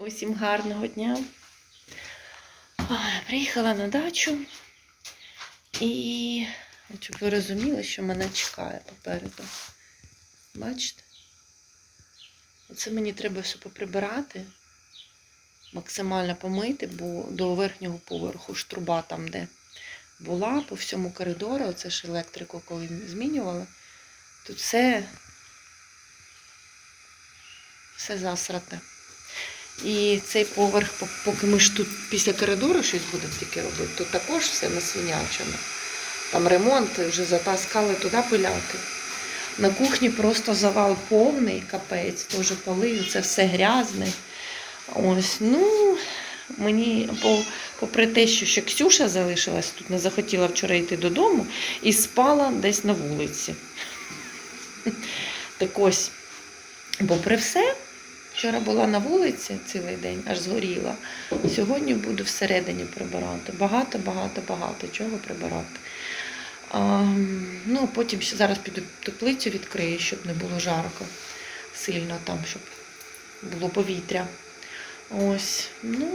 Усім гарного дня. Приїхала на дачу і щоб ви розуміли, що мене чекає попереду. Бачите? Оце мені треба все поприбирати, максимально помити, бо до верхнього поверху ж труба там, де була, по всьому коридору, оце ж електрику, коли змінювали, тут все, все засрате. І цей поверх, поки ми ж тут після коридору щось будемо тільки робити, тут також все насвинячено. Там ремонт, вже затаскали туди пиляки. На кухні просто завал повний, капець, теж поли, це все грязне. Ось, ну, мені, попри те, що ще Ксюша залишилась тут, не захотіла вчора йти додому і спала десь на вулиці. Так ось, попри все, Вчора була на вулиці цілий день, аж згоріла. Сьогодні буду всередині прибирати. Багато, багато, багато чого прибирати. А, ну, потім ще зараз піду теплицю відкрию, щоб не було жарко сильно там, щоб було повітря. Ось. Ну,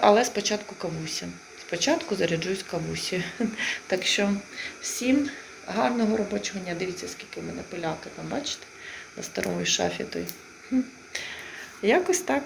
але спочатку кавуся. Спочатку заряджусь кавусі. Так що всім гарного робочого дня. Дивіться, скільки в мене пиляки там, бачите? На старому шафі той. Якось так.